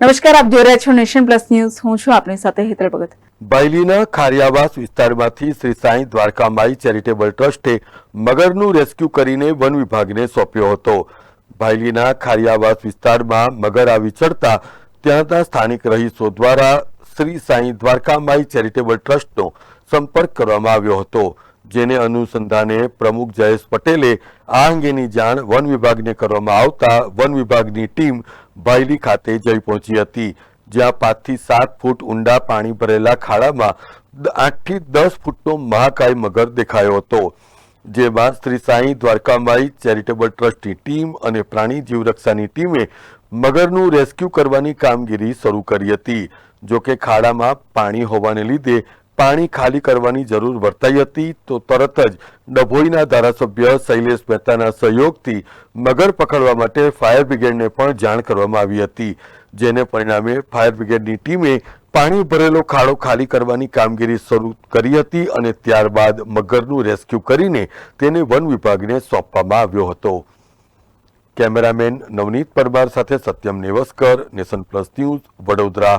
નમસ્કાર, આપ જોઈ રહ્યા છો નેશન પ્લસ ન્યૂઝ. હું છું આપની સાથે હેતલ ભગત. બાયલીના ખારિયાવાસ વિસ્તારમાંથી શ્રી સાંઈ દ્વારકામાઈ ચેરિટેબલ ટ્રસ્ટે મગરનું રેસ્ક્યુ કરીને વન વિભાગને સોંપ્યો હતો. બાયલીના ખારિયાવાસ વિસ્તારમાં મગર આવી ચડતા ત્યાંના સ્થાનિક રહીશો દ્વારા શ્રી સાંઈ દ્વારકામાઈ ચેરિટેબલ ટ્રસ્ટનો સંપર્ક કરવામાં આવ્યો હતો, જેને અનુસંધાને પ્રમુખ જયેશ પટેલે આ અંગેની જાણ વન વિભાગને કરવામાં આવતા વન વિભાગની ટીમ બાયલી ખાતે જઈ પહોંચી હતી, જ્યાં પાંચથી સાત ફૂટ ઊંડા પાણી ભરેલા ખાડામાં આઠથી દસ ફૂટનો મહાકાય મગર દેખાયો હતો, જેમાં શ્રી સાંઈ દ્વારકામાઈ ચેરિટેબલ ટ્રસ્ટની ટીમ અને પ્રાણી જીવરક્ષાની ટીમે મગરનું રેસ્ક્યુ કરવાની કામગીરી શરૂ કરી હતી. જોકે ખાડામાં પાણી હોવાને લીધે પાણી ખાલી કરવાની જરૂર વર્તાઈ હતી તો તરત જ ડભોઈના ધારાસભ્ય શૈલેષ મહેતાના સહયોગથી મગર પકડવા માટે ફાયર બ્રિગેડને પણ જાણ કરવામાં આવી હતી, જેને પરિણામે ફાયર બ્રિગેડની ટીમે પાણી ભરેલો ખાડો ખાલી કરવાની કામગીરી શરૂ કરી હતી અને ત્યારબાદ મગરનું રેસ્ક્યુ કરીને તેને વન વિભાગને સોંપવામાં આવ્યો હતો. કેમેરામેન નવનીત પરમાર સાથે Satyam Nevaskar, Nation Plus News, Vadodara.